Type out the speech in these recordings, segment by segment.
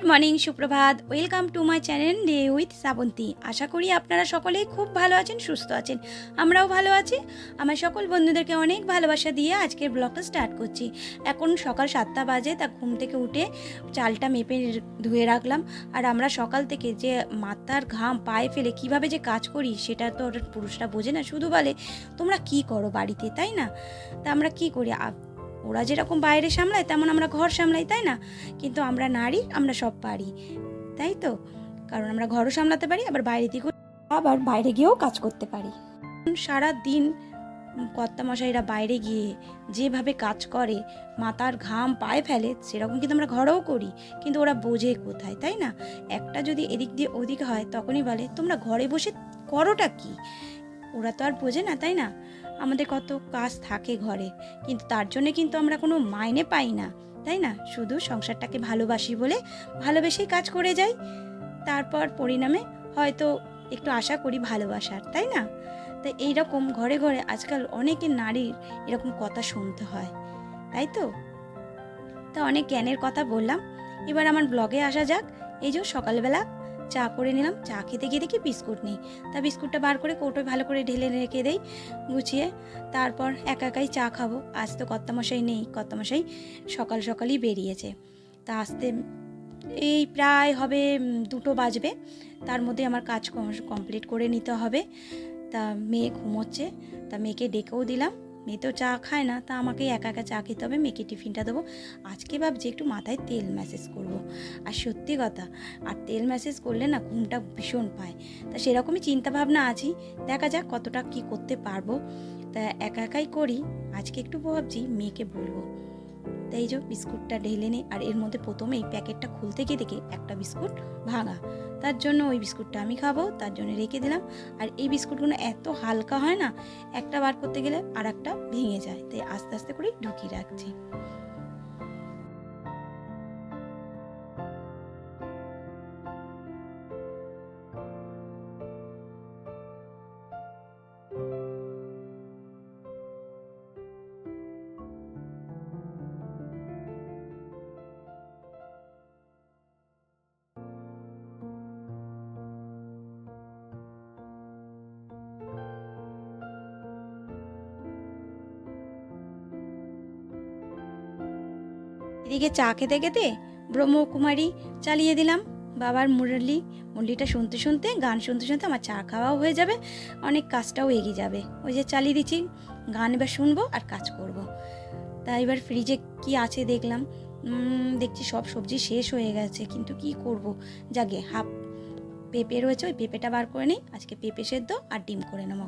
Good morning, সুপ্রভাত। Welcome to my channel day with Shrabanti. আশা করি আপনারা সকলেই খুব ভালো আছেন, সুস্থ আছেন। আমরাও ভালো আছি। আমার সকল বন্ধুদেরকে অনেক ভালোবাসা দিয়ে আজকের ব্লগটা স্টার্ট করছি। এখন সকাল সাতটা বাজে, তা ঘুম থেকে উঠে চালটা মেপে ধুয়ে রাখলাম। আর আমরা সকাল থেকে যে মাথার ঘাম, পায়ে ফেলে কীভাবে যে কাজ করি, সেটা তো পুরুষরা বোঝে না, শুধু বলে, তোমরা কি করো বাড়িতে? তাই না? তা আমরা কি করি? ওরা যেরকম বাইরে সামলায়, তেমন আমরা ঘর সামলাই, তাই না? কিন্তু আমরা নারী, আমরা সব পারি, তাই তো? কারণ আমরা ঘরও সামলাতে পারি, আবার বাইরে দিকেও আবার বাইরে গিয়েও কাজ করতে পারি। সারা দিন কর্তামশাইরা বাইরে গিয়ে যেভাবে কাজ করে, মাথার ঘাম পায়ে ফেলে, সেরকম কিন্তু আমরা ঘরেও করি, কিন্তু ওরা বোঝে কোথায়, তাই না? একটা যদি এদিক দিয়ে ওদিক হয়, তখনই বলে, তোমরা ঘরে বসে করোটা কি? ওরা তো আর বোঝে না, তাই না? আমাদের কত কাজ থাকে ঘরে, কিন্তু তার জন্য কিন্তু আমরা কোনো মাইনে পাই না, তাই না? শুধু সংসারটাকে ভালোবাসি বলে ভালোবেসেই কাজ করে যাই, তারপর পরিণামে হয়তো একটু আশা করি ভালোবাসার, তাই না? তো এইরকম ঘরে ঘরে আজকাল অনেকে নারীর এরকম কথা শুনতে হয়, তাই তো? তা অনেক জ্ঞানের কথা বললাম, এবার আমার ব্লগে আসা যাক, এই যে সকালবেলা চা করে নিলাম। চা খেতে গিয়ে দেখি বিস্কুট নেই। তা বিস্কুটটা বার করে কৌটোয় ভালো করে ঢেলে রেখে দেই, গুছিয়ে তারপর একা একাই চা খাব। আজ তো কর্তামশাই নেই, কর্তামশাই সকাল সকালই বেরিয়েছে। তা আসতে এই প্রায় হবে দুটো বাজবে। তার মধ্যে আমার কাজ কমপ্লিট করে নিতে হবে। তা মেয়ে ঘুমোচ্ছে, তা মেয়েকে ডেকেও দিলাম। মেয়ে তো চা খায় না, তা আমাকে একা একা চা খেতে হবে, মেয়েকে টিফিনটা দেবো। আজকে ভাবছি একটু মাথায় তেল ম্যাসেজ করব। আর সত্যি কথা, আর তেল ম্যাসেজ করলে না ঘুমটা ভীষণ পায়। তা সেরকমই চিন্তাভাবনা আছি, দেখা যাক কতটা কি করতে পারব। তা একা একাই করি, আজকে একটু ভাবছি মেয়েকে বলব। তাই যে বিস্কুটটা ঢেলে নে, আর এর মধ্যে প্রথমে এই প্যাকেটটা খুলতে গিয়ে দেখে একটা বিস্কুট ভাঙা। তার জন্য ওই বিস্কুটটা আমি খাব, তার জন্য রেখে দিলাম। আর এই বিস্কুটগুলো এত হালকা হয় না, একটা বার করতে গেলে আর একটা ভেঙে যায়। তাই আস্তে আস্তে করে ঢুকিয়ে রাখছি। এদিকে চা খেতে খেতে ব্রহ্মকুমারী চালিয়ে দিলাম। বাবার মুরলি, মুরলিটা শুনতে শুনতে, গান শুনতে শুনতে আমার চা খাওয়াও হয়ে যাবে, অনেক কাজটাও এগিয়ে যাবে। ওই যে চালিয়ে দিচ্ছি, গান এবার শুনব আর কাজ করব। তা এবার ফ্রিজে কি আছে দেখলাম। দেখছি সব সবজি শেষ হয়ে গেছে, কিন্তু কি করব? যাকে হাফ পেঁপে রয়েছে, ওই পেঁপেটা বার করে নিই, আজকে পেঁপে সেদ্ধ আর ডিম করে নেব।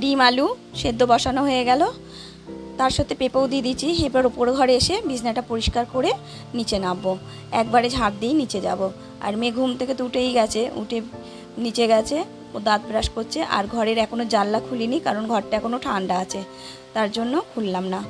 ডিম, আলু সেদ্ধ বসানো হয়ে গেল। তার সাথে পেঁপেও দিয়ে দিচ্ছি এবার ওপর ঘরে এসে বিছনাটা পরিষ্কার করে নিচে নামবো। একবারে ঝাঁপ দিয়ে নিচে যাব। আর মেয়ে ঘুম থেকে তো উঠেই গেছে। উঠে নিচে গেছে, ও দাঁত ব্রাশ করছে। আর ঘরের এখনও জানলা খুলিনি, কারণ ঘরটা এখনও ঠান্ডা আছে। তার জন্য খুললাম না।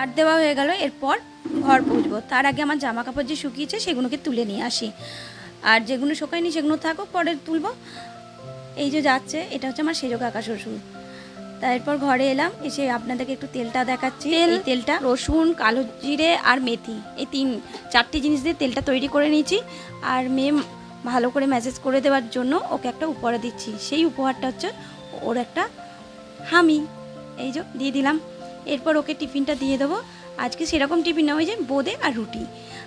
হাট দেওয়া হয়ে গেল এরপর ঘর পুজবো। তার আগে আমার জামা কাপড় যে শুকিয়েছে সেগুলোকে তুলে নিয়ে আসি। আর যেগুলো শুকায়নি সেগুলো থাকুক পরে তুলবো। এই যে যাচ্ছে এটা হচ্ছে আমার সেজো কাকা শ্বশুর। তারপর ঘরে এলাম এসে আপনাদেরকে একটু তেলটা দেখাচ্ছি। এই তেলটা রসুন কালো জিরে আর মেথি। এই তিন চারটি জিনিস দিয়ে তেলটা তৈরি করে নিয়েছি। আর মেয়ে ভালো করে ম্যাসেজ করে দেওয়ার জন্য ওকে একটা উপহার দিচ্ছি। সেই উপহারটা হচ্ছে ওর একটা হামি। এই যে দিয়ে দিলাম। এরপর ওকে টিফিনটা দিয়ে দেবো। আজকে সেরকম টিফিন না, ওই যে বোঁদে আর রুটি।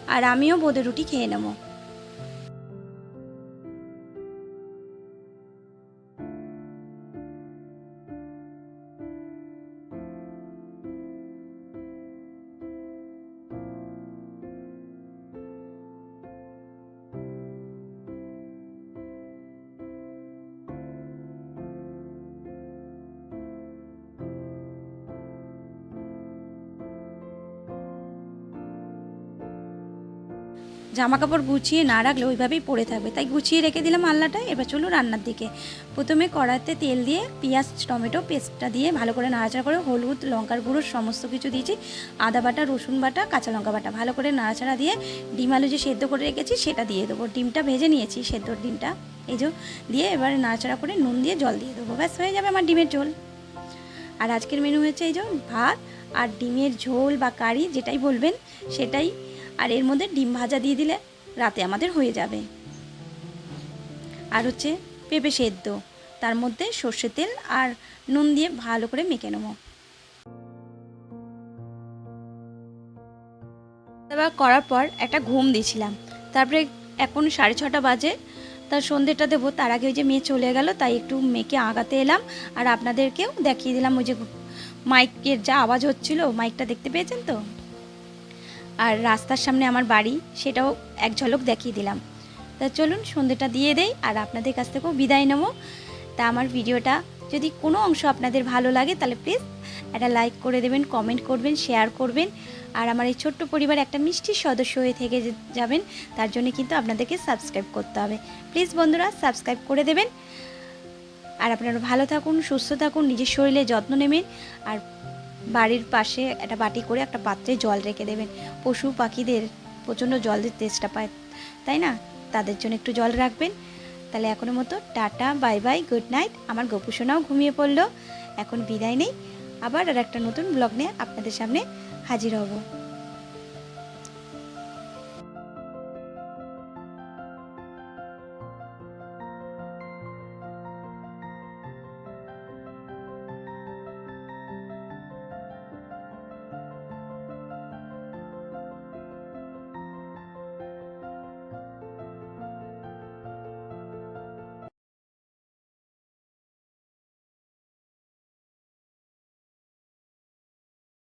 আর আমিও বোঁদে রুটি খেয়ে নেব। জামা কাপড় গুছিয়ে না রাখলে ওইভাবেই পড়ে থাকবে। তাই গুছিয়ে রেখে দিলাম আল্লাটা এবার চলো রান্নার দিকে। প্রথমে কড়াতে তেল দিয়ে পেঁয়াজ, টমেটো পেস্টটা দিয়ে ভালো করে নাড়াচাড়া করে হলুদ, লঙ্কার গুঁড়ো, সমস্ত কিছু দিয়েছি। আদা বাটা, রসুন বাটা, কাঁচা লঙ্কা বাটা ভালো করে নাড়াচাড়া দিয়ে ডিম আলু যে সেদ্ধ করে রেখেছি সেটা দিয়ে দেবো। ডিমটা ভেজে নিয়েছি সেদ্ধর ডিমটা। এই যে দিয়ে এবারে নাড়াচাড়া করে নুন দিয়ে জল দিয়ে দেবো। ব্যাস, হয়ে যাবে আমার ডিমের ঝোল। আর আজকের মেনু হয়েছে এই যে ভাত আর ডিমের ঝোল বা কারি যেটাই বলবেন সেটাই আর এর মধ্যে ডিম ভাজা দিয়ে দিলে রাতে আমাদের হয়ে যাবে। আর হচ্ছে পেঁপে সেদ্ধ, তার মধ্যে সর্ষে তেল আর নুন দিয়ে ভালো করে মেখে নেব। করার পর একটা ঘুম দিয়েছিলাম। তারপরে এখন সাড়ে ছটা বাজে তার সন্ধ্যেটা দেবো। তার আগে ওই যে মেয়ে চলে গেল, তাই একটু মেয়েকে আগাতে এলাম। আর আপনাদেরকেও দেখিয়ে দিলাম ওই যে মাইকের যা আওয়াজ হচ্ছিল, মাইকটা দেখতে পেয়েছেন তো? আর রাস্তার সামনে আমার বাড়ি, সেটাও এক ঝলক দেখিয়ে দিলাম। তা চলুন সন্ধ্যেটা দিয়ে দেই আর আপনাদের কাছ থেকেও বিদায় নেব। তা আমার ভিডিওটা যদি কোনো অংশ আপনাদের ভালো লাগে, তাহলে প্লিজ একটা লাইক করে দেবেন, কমেন্ট করবেন, শেয়ার করবেন। আর আমার এই ছোট্ট পরিবার একটা মিষ্টি সদস্য হয়ে থেকে যাবেন, তার জন্য কিন্তু আপনাদেরকে সাবস্ক্রাইব করতে হবে। প্লিজ বন্ধুরা, সাবস্ক্রাইব করে দেবেন। আর আপনারা ভালো থাকুন, সুস্থ থাকুন, নিজের শরীরে যত্ন নেবেন। আর বাড়ির পাশে একটা বাটি করে একটা পাত্রে জল রেখে দেবেন। পশু পাখিদের প্রচণ্ড জল দিতে চেষ্টা পায়, তাই না? তাদের জন্য একটু জল রাখবেন। তাহলে এখনও মতো tata, bye bye, good night. আমার গোপুসোনাও ঘুমিয়ে পড়ল। এখন বিদায় নেই। আবার আর একটা নতুন ব্লগ নিয়ে আপনাদের সামনে হাজির হব।